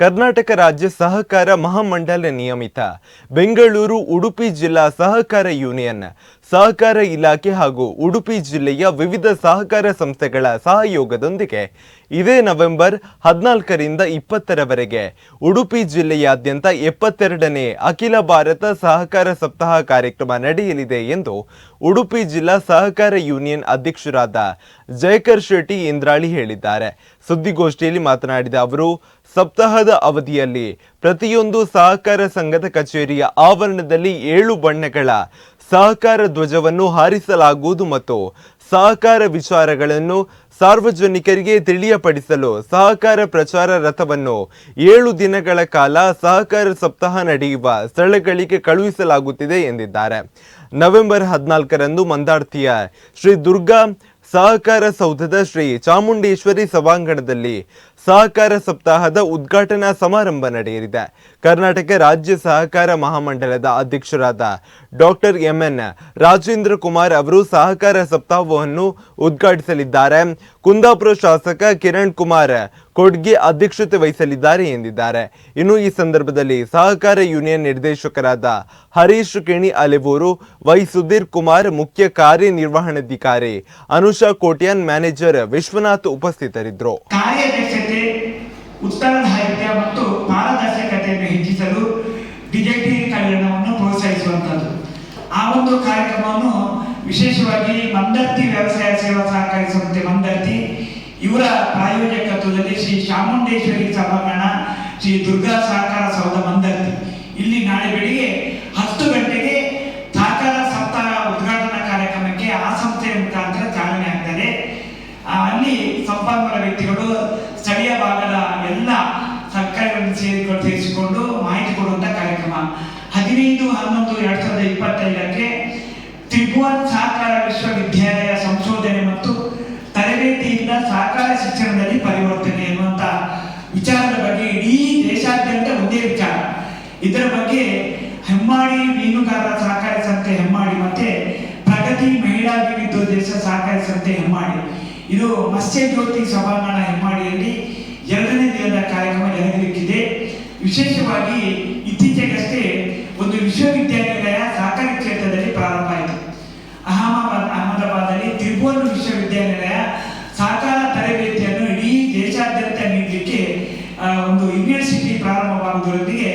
ಕರ್ನಾಟಕ ರಾಜ್ಯ ಸಹಕಾರ ಮಹಾಮಂಡಲ ನಿಯಮಿತ, ಬೆಂಗಳೂರು, ಉಡುಪಿ ಜಿಲ್ಲಾ ಸಹಕಾರ ಯೂನಿಯನ್, ಸಹಕಾರ ಇಲಾಖೆ ಹಾಗೂ ಉಡುಪಿ ಜಿಲ್ಲೆಯ ವಿವಿಧ ಸಹಕಾರ ಸಂಸ್ಥೆಗಳ ಸಹಯೋಗದೊಂದಿಗೆ ಇದೇ ನವೆಂಬರ್ ಹದಿನಾಲ್ಕರಿಂದ ಇಪ್ಪತ್ತರವರೆಗೆ ಉಡುಪಿ ಜಿಲ್ಲೆಯಾದ್ಯಂತ ಎಪ್ಪತ್ತೆರಡನೇ ಅಖಿಲ ಭಾರತ ಸಹಕಾರ ಸಪ್ತಾಹ ಕಾರ್ಯಕ್ರಮ ನಡೆಯಲಿದೆ ಎಂದು ಉಡುಪಿ ಜಿಲ್ಲಾ ಸಹಕಾರ ಯೂನಿಯನ್ ಅಧ್ಯಕ್ಷರಾದ ಜಯಕರ್ ಶೆಟ್ಟಿ ಇಂದ್ರಾಳಿ ಹೇಳಿದ್ದಾರೆ. ಸುದ್ದಿಗೋಷ್ಠಿಯಲ್ಲಿ ಮಾತನಾಡಿದ ಅವರು ಅವಧಿಯಲ್ಲಿ ಪ್ರತಿಯೊಂದು ಸಹಕಾರ ಸಂಘದ ಕಚೇರಿಯ ಆವರಣದಲ್ಲಿ ಏಳು ಬಣ್ಣಗಳ ಸಹಕಾರ ಧ್ವಜವನ್ನು ಹಾರಿಸಲಾಗುವುದು ಮತ್ತು ಸಹಕಾರ ವಿಚಾರಗಳನ್ನು ಸಾರ್ವಜನಿಕರಿಗೆ ತಿಳಿಯಪಡಿಸಲು ಸಹಕಾರ ಪ್ರಚಾರ ರಥವನ್ನು ಏಳು ದಿನಗಳ ಕಾಲ ಸಹಕಾರ ಸಪ್ತಾಹ ನಡೆಯುವ ಸ್ಥಳಗಳಿಗೆ ಕಳುಹಿಸಲಾಗುತ್ತಿದೆ ಎಂದಿದ್ದಾರೆ. ನವೆಂಬರ್ ಹದಿನಾಲ್ಕರಂದು ಮಂದಾರ್ತಿಯ ಶ್ರೀ ದುರ್ಗಾ ಸಹಕಾರ ಸೌಧದ ಶ್ರೀ ಚಾಮುಂಡೇಶ್ವರಿ ಸಭಾಂಗಣದಲ್ಲಿ ಸಹಕಾರ ಸಪ್ತಾಹದ ಉದ್ಘಾಟನಾ ಸಮಾರಂಭ ನಡೆಯಲಿದೆ. ಕರ್ನಾಟಕ ರಾಜ್ಯ ಸಹಕಾರ ಮಹಾಮಂಡಲದ ಅಧ್ಯಕ್ಷರಾದ ಡಾಕ್ಟರ್ ಎಂಎನ್ ರಾಜೇಂದ್ರ ಕುಮಾರ್ ಅವರು ಸಹಕಾರ ಸಪ್ತಾಹವನ್ನು ಉದ್ಘಾಟಿಸಲಿದ್ದಾರೆ. ಕುಂದಾಪುರ ಶಾಸಕ ಕಿರಣ್ ಕುಮಾರ್ ಕೊಡ್ಗೆ ಅಧ್ಯಕ್ಷತೆ ವಹಿಸಲಿದ್ದಾರೆ ಎಂದಿದ್ದಾರೆ. ಇನ್ನು ಈ ಸಂದರ್ಭದಲ್ಲಿ ಸಹಕಾರ ಯೂನಿಯನ್ ನಿರ್ದೇಶಕರಾದ ಹರೀಶ್ ಕೆಣಿ ಅಲೆವೂರು, ವೈ ಸುಧೀರ್ ಕುಮಾರ್ ಮುಖ್ಯ ಕಾರ್ಯನಿರ್ವಹಣಾಧಿಕಾರಿ ಅನುಷಾ ಕೋಟ್ಯಾನ್ ಮ್ಯಾನೇಜರ್ ವಿಶ್ವನಾಥ್ ಉಪಸ್ಥಿತರಿದ್ದರು. ಕಾರ್ಯದಕ್ಷತೆ ಉತ್ತರದಾಯಿತ್ಯ ಮತ್ತು ಪಾರದರ್ಶಕತೆಯನ್ನು ಹೆಚ್ಚಿಸಲು ಕಲ್ಯಾಣವನ್ನು ಪ್ರೋತ್ಸಾಹಿಸುವಂಥದ್ದು. ಆ ಒಂದು ಕಾರ್ಯಕ್ರಮವನ್ನು ವಿಶೇಷವಾಗಿ ಮಂದರ್ತಿ ವ್ಯವಸಾಯ ಸೇವಾ ಸಹಕಾರಿ ಸಂಸ್ಥೆ ಮಂದರ್ತಿ, ಇವರ ಪ್ರಾಯೋಜಕತ್ವದಲ್ಲಿ ಶ್ರೀ ಚಾಮುಂಡೇಶ್ವರಿ ಸಭಾಂಗಣ, ಶ್ರೀ ದುರ್ಗಾ ಸಹಕಾರ ಸೌಧ ಮಂದರ್ತಿ. ಹದಿನೈದು, ಹನ್ನೊಂದು, ಎರಡ್ ಸಾವಿರದ ಇಪ್ಪತ್ತೈದಕ್ಕೆ ತ್ರಿಭುವನ್ ಸಹಕಾರ ವಿಶ್ವವಿದ್ಯಾಲಯ ಸಂಶೋಧನೆ ಮತ್ತು ತರಬೇತಿಯಿಂದ ಸಹಕಾರ ಶಿಕ್ಷಣದಲ್ಲಿ ಪರಿವರ್ತನೆ ಎನ್ನುವಂತ ವಿಚಾರದ ಬಗ್ಗೆ ಇಡೀ ದೇಶಾದ್ಯಂತ ಒಂದೇ ವಿಚಾರ. ಇದರ ಬಗ್ಗೆ ಹೆಮ್ಮಾಡಿ ಮೀನುಗಾರರ ಸಹಕಾರಿ ಸಂಸ್ಥೆ ಹೆಮ್ಮಾಡಿ ಮತ್ತೆ ಪ್ರಗತಿ ಮಹಿಳಾ ವಿವಿಧೋದ್ದೇಶ ಸಹಕಾರಿ ಸಂಸ್ಥೆ ಹೆಮ್ಮಾಡಿ. ಇದು ಮತ್ಸ್ಯ ಜ್ಯೋತಿ ಸಭಾಂಗಣ ಹೆಮ್ಮಾಡಿಯಲ್ಲಿ ಎರಡನೇ ದಿನದ ಕಾರ್ಯಕ್ರಮ ಜರುಗಲಿಕ್ಕಿದೆ. ವಿಶೇಷವಾಗಿ procurando